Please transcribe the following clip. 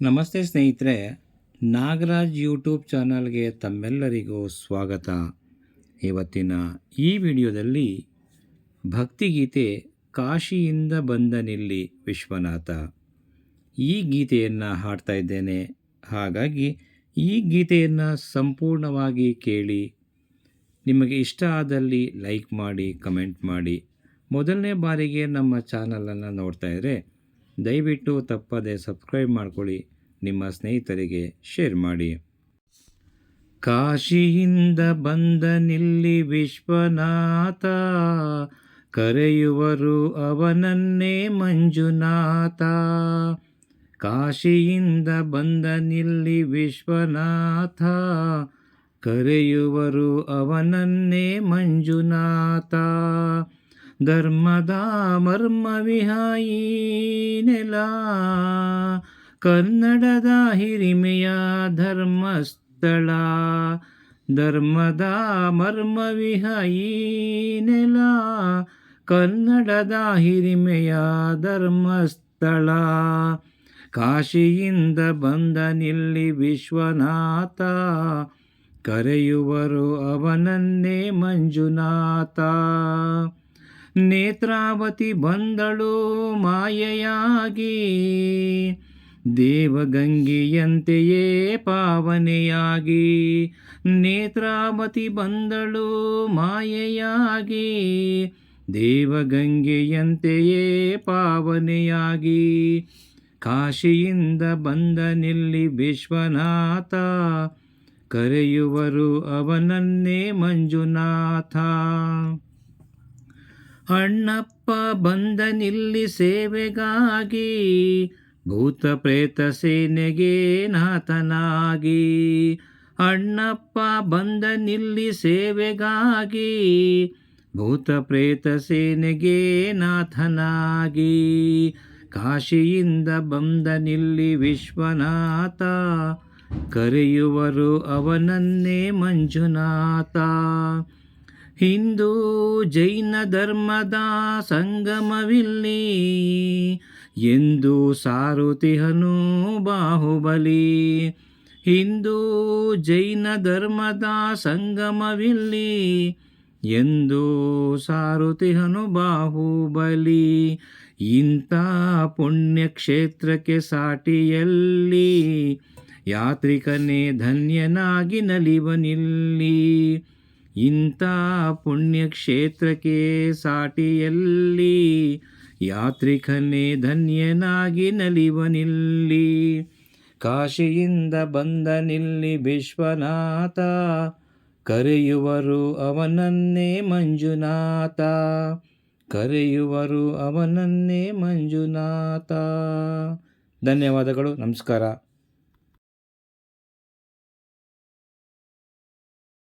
ನಮಸ್ತೆ ಸ್ನೇಹಿತರೆ, ನಾಗರಾಜ್ ಯೂಟ್ಯೂಬ್ ಚಾನಲ್ಗೆ ತಮ್ಮೆಲ್ಲರಿಗೂ ಸ್ವಾಗತ. ಇವತ್ತಿನ ಈ ವಿಡಿಯೋದಲ್ಲಿ ಭಕ್ತಿಗೀತೆ ಕಾಶಿಯಿಂದ ಬಂದ ನಿಲ್ಲಿ ವಿಶ್ವನಾಥ. ಈ ಗೀತೆಯನ್ನು ಹಾಡ್ತಾ ಇದ್ದೇನೆ. ಹಾಗಾಗಿ ಈ ಗೀತೆಯನ್ನು ಸಂಪೂರ್ಣವಾಗಿ ಕೇಳಿ ನಿಮಗೆ ಇಷ್ಟ ಆದಲ್ಲಿ ಲೈಕ್ ಮಾಡಿ, ಕಮೆಂಟ್ ಮಾಡಿ. ಮೊದಲನೇ ಬಾರಿಗೆ ನಮ್ಮ ಚಾನಲನ್ನು ನೋಡ್ತಾ ಇದ್ದರೆ ದಯವಿಟ್ಟು ತಪ್ಪದೆ ಸಬ್ಸ್ಕ್ರೈಬ್ ಮಾಡ್ಕೊಳ್ಳಿ, ನಿಮ್ಮ ಸ್ನೇಹಿತರಿಗೆ ಶೇರ್ ಮಾಡಿ. ಕಾಶಿಯಿಂದ ಬಂದ ನಿಲ್ಲಿ ವಿಶ್ವನಾಥ, ಕರೆಯುವರು ಅವನನ್ನೇ ಮಂಜುನಾಥ. ಕಾಶಿಯಿಂದ ಬಂದ ನಿಲ್ಲಿ ವಿಶ್ವನಾಥ, ಕರೆಯುವರು ಅವನನ್ನೇ ಮಂಜುನಾಥ. ಧರ್ಮದ ಮರ್ಮ ವಿಹಾಯಿ ನೆಲ. ಕನ್ನಡದ ಹಿರಿಮೆಯ ಧರ್ಮಸ್ಥಳ. ಧರ್ಮದ ಮರ್ಮ ವಿಹಾಯಿ ನೆಲ. ಕನ್ನಡದ ಹಿರಿಮೆಯ ಧರ್ಮಸ್ಥಳ. ಕಾಶಿಯಿಂದ ಬಂದ ನಿಲ್ಲಿ ವಿಶ್ವನಾಥ. ಕರೆಯುವರು ಅವನನ್ನೇ ಮಂಜುನಾಥ. ನೇತ್ರಾವತಿ ಬಂದಳು ಮಾಯೆಯಾಗಿ. ದೇವಗಂಗೆಯಂತೆಯೇ ಪಾವನೆಯಾಗಿ. ನೇತ್ರಾವತಿ ಬಂದಳು ಮಾಯೆಯಾಗಿ. ದೇವಗಂಗೆಯಂತೆಯೇ ಪಾವನೆಯಾಗಿ. ಕಾಶಿಯಿಂದ ಬಂದ ನಿಲ್ಲಿ ವಿಶ್ವನಾಥ, ಕರೆಯುವರು ಅವನನ್ನೇ ಮಂಜುನಾಥ. ಅಣ್ಣಪ್ಪ ಬಂದ ನಿಲ್ಲಿ ಸೇವೆಗಾಗಿ, ಭೂತ ಪ್ರೇತ ಸೇನೆಗೆ ನಾಥನಾಗಿ. ಅಣ್ಣಪ್ಪ ಬಂದ ನಿಲ್ಲಿ ಸೇವೆಗಾಗಿ, ಭೂತ ಪ್ರೇತ ಸೇನೆಗೆ ನಾಥನಾಗಿ. ಕಾಶಿಯಿಂದ ಬಂದ ನಿಲ್ಲಿ ವಿಶ್ವನಾಥ, ಕರೆಯುವರು ಅವನನ್ನೇ ಮಂಜುನಾಥ. ಹಿಂದೂ ಜೈನ ಧರ್ಮದ ಸಂಗಮವಿಲ್ಲಿ ಎಂದು ಸಾರುತಿಹನು ಬಾಹುಬಲಿ. ಹಿಂದೂ ಜೈನ ಧರ್ಮದ ಸಂಗಮವಿಲ್ಲಿ ಎಂದು ಸಾರುತಿಹನು ಬಾಹುಬಲಿ. ಇಂಥ ಪುಣ್ಯಕ್ಷೇತ್ರಕ್ಕೆ ಸಾಟಿಯಲ್ಲಿ ಯಾತ್ರಿಕನೇ ಧನ್ಯನಾಗಿ ನಲಿವನಿಲ್ಲಿ. ಇಂಥ ಪುಣ್ಯಕ್ಷೇತ್ರಕ್ಕೆ ಸಾಟಿಯಲ್ಲಿ ಯಾತ್ರಿಕನೇ ಧನ್ಯನಾಗಿ ನಲಿವನಿಲ್ಲಿ. ಕಾಶಿಯಿಂದ ಬಂದ ನಿಲ್ಲಿ ವಿಶ್ವನಾಥ, ಕರೆಯುವರು ಅವನನ್ನೇ ಮಂಜುನಾಥ, ಕರೆಯುವರು ಅವನನ್ನೇ ಮಂಜುನಾಥ. ಧನ್ಯವಾದಗಳು, ನಮಸ್ಕಾರ.